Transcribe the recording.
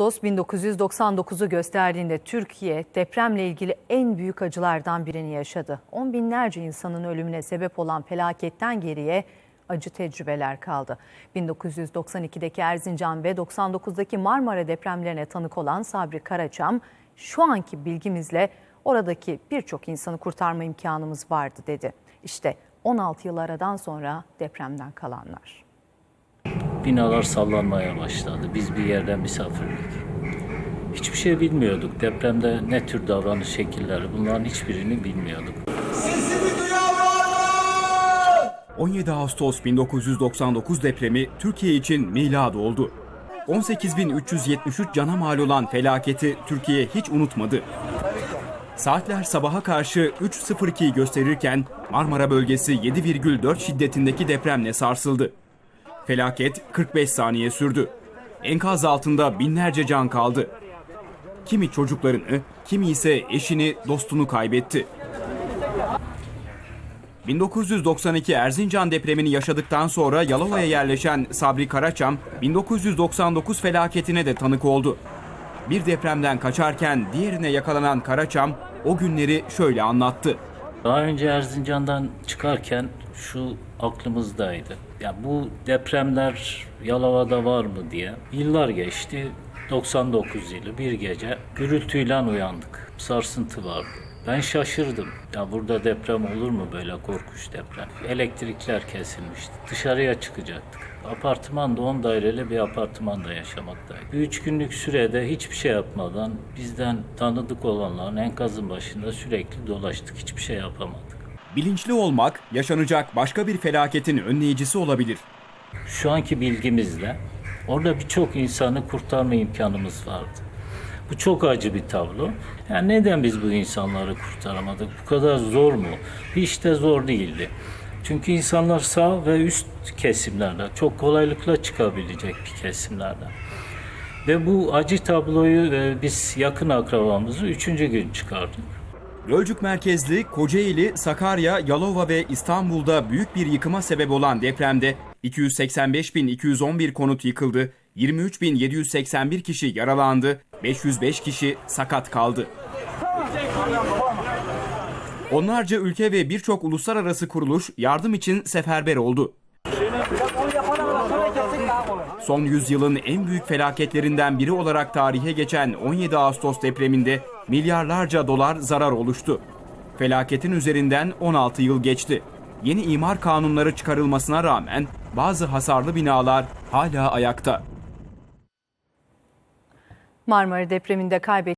Ağustos 1999'u gösterdiğinde Türkiye depremle ilgili en büyük acılardan birini yaşadı. On binlerce insanın ölümüne sebep olan felaketten geriye acı tecrübeler kaldı. 1992'deki Erzincan ve 99'daki Marmara depremlerine tanık olan Sabri Karaçam, şu anki bilgimizle oradaki birçok insanı kurtarma imkanımız vardı dedi. İşte 16 yıl aradan sonra depremden kalanlar. Binalar sallanmaya başladı. Biz bir yerden misafirlik. Hiçbir şey bilmiyorduk. Depremde ne tür davranış şekilleri bunların hiçbirini bilmiyorduk. 17 Ağustos 1999 depremi Türkiye için milad oldu. 18.373 cana mal olan felaketi Türkiye hiç unutmadı. Saatler sabaha karşı 3.02'yi gösterirken Marmara bölgesi 7,4 şiddetindeki depremle sarsıldı. Felaket 45 saniye sürdü. Enkaz altında binlerce can kaldı. Kimi çocuklarını, kimi ise eşini, dostunu kaybetti. 1992 Erzincan depremini yaşadıktan sonra Yalova'ya yerleşen Sabri Karaçam, 1999 felaketine de tanık oldu. Bir depremden kaçarken diğerine yakalanan Karaçam o günleri şöyle anlattı. Daha önce Erzincan'dan çıkarken şu aklımızdaydı. Ya bu depremler Yalova'da var mı diye. Yıllar geçti. 99 yılı bir gece gürültüyle uyandık. Sarsıntı vardı. Ben şaşırdım. Ya burada deprem olur mu böyle korkunç deprem? Elektrikler kesilmişti. Dışarıya çıkacaktık. Apartmanda 10 daireli bir apartmanda yaşamaktaydı. Bir üç günlük sürede hiçbir şey yapmadan bizden tanıdık olanların enkazın başında sürekli dolaştık. Hiçbir şey yapamadık. Bilinçli olmak yaşanacak başka bir felaketin önleyicisi olabilir. Şu anki bilgimizle orada birçok insanı kurtarma imkanımız vardı. Bu çok acı bir tablo. Yani neden biz bu insanları kurtaramadık? Bu kadar zor mu? Hiç de zor değildi. Çünkü insanlar sağ ve üst kesimlerden çok kolaylıkla çıkabilecek bir kesimlerden. Ve bu acı tabloyu biz yakın akrabamızı üçüncü gün çıkardık. Gölcük merkezli Kocaeli, Sakarya, Yalova ve İstanbul'da büyük bir yıkıma sebep olan depremde 285.211 konut yıkıldı, 23.781 kişi yaralandı, 505 kişi sakat kaldı. Onlarca ülke ve birçok uluslararası kuruluş yardım için seferber oldu. Son yüzyılın en büyük felaketlerinden biri olarak tarihe geçen 17 Ağustos depreminde milyarlarca dolar zarar oluştu. Felaketin üzerinden 16 yıl geçti. Yeni imar kanunları çıkarılmasına rağmen bazı hasarlı binalar hala ayakta. Marmara depreminde kaybettiğimiz